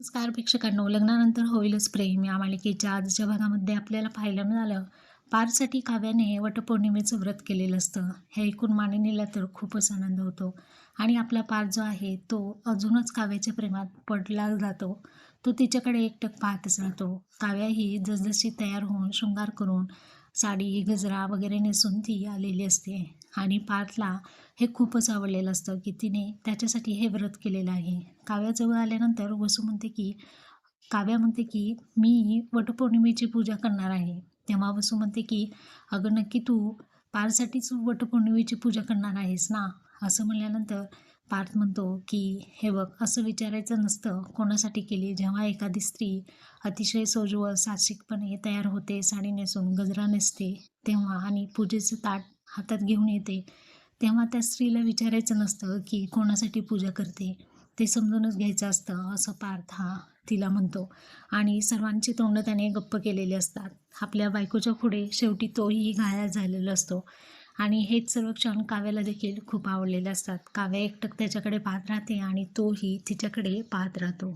नमस्कार प्रेक्षकांनो लग्नानंतर होईलच प्रेम. या मालिकेच्या आजच्या भागामध्ये आपल्याला पाहायला मिळालं पारसाठी काव्याने वटपौर्णिमेचं व्रत केलेलं असतं. हे ऐकून मानिनीला तर खूपच आनंद होतो. आणि आपला पार जो आहे तो अजूनच काव्याच्या प्रेमात पडला जातो. तो तिच्याकडे एकटक पाहतच राहतो. काव्या ही जसजशी तयार होऊन शृंगार करून साडी गजरा वगैरे नेसून ती आलेली असते. आणि पार्थला हे खूपच आवडलेलं असतं की तिने त्याच्यासाठी हे व्रत केलेलं आहे. काव्याजवळ आल्यानंतर वसू म्हणते की काव्या म्हणते की मी वटपौर्णिमेची पूजा करणार आहे. तेव्हा वसू म्हणते की अगं नक्की तू पारसाठीच वटपौर्णिमेची पूजा करणार आहेस ना? असं म्हणल्यानंतर पार्थ म्हणतो की हे बघ असं विचारायचं नसतं कोणासाठी केली. जेव्हा एखादी स्त्री अतिशय सोजवळ साहसिकपणे तयार होते साडी नेसून गजरा नेसते तेव्हा आणि पूजेचं ताट हातात घेऊन येते तेव्हा त्या स्त्रीला विचारायचं नसतं की कोणासाठी पूजा करते. ते समजूनच घ्यायचं असतं असं पार्थ हा तिला म्हणतो. आणि सर्वांची तोंड त्याने गप्प केलेली असतात. आपल्या बायकोच्या पुढे शेवटी तोही घाया झालेला असतो. आणि हेच सर्व क्षण काव्याला देखील खूप आवडलेले असतात. काव्या एकटक त्याच्याकडे पाहत राहते आणि तोही तिच्याकडे पाहत राहतो.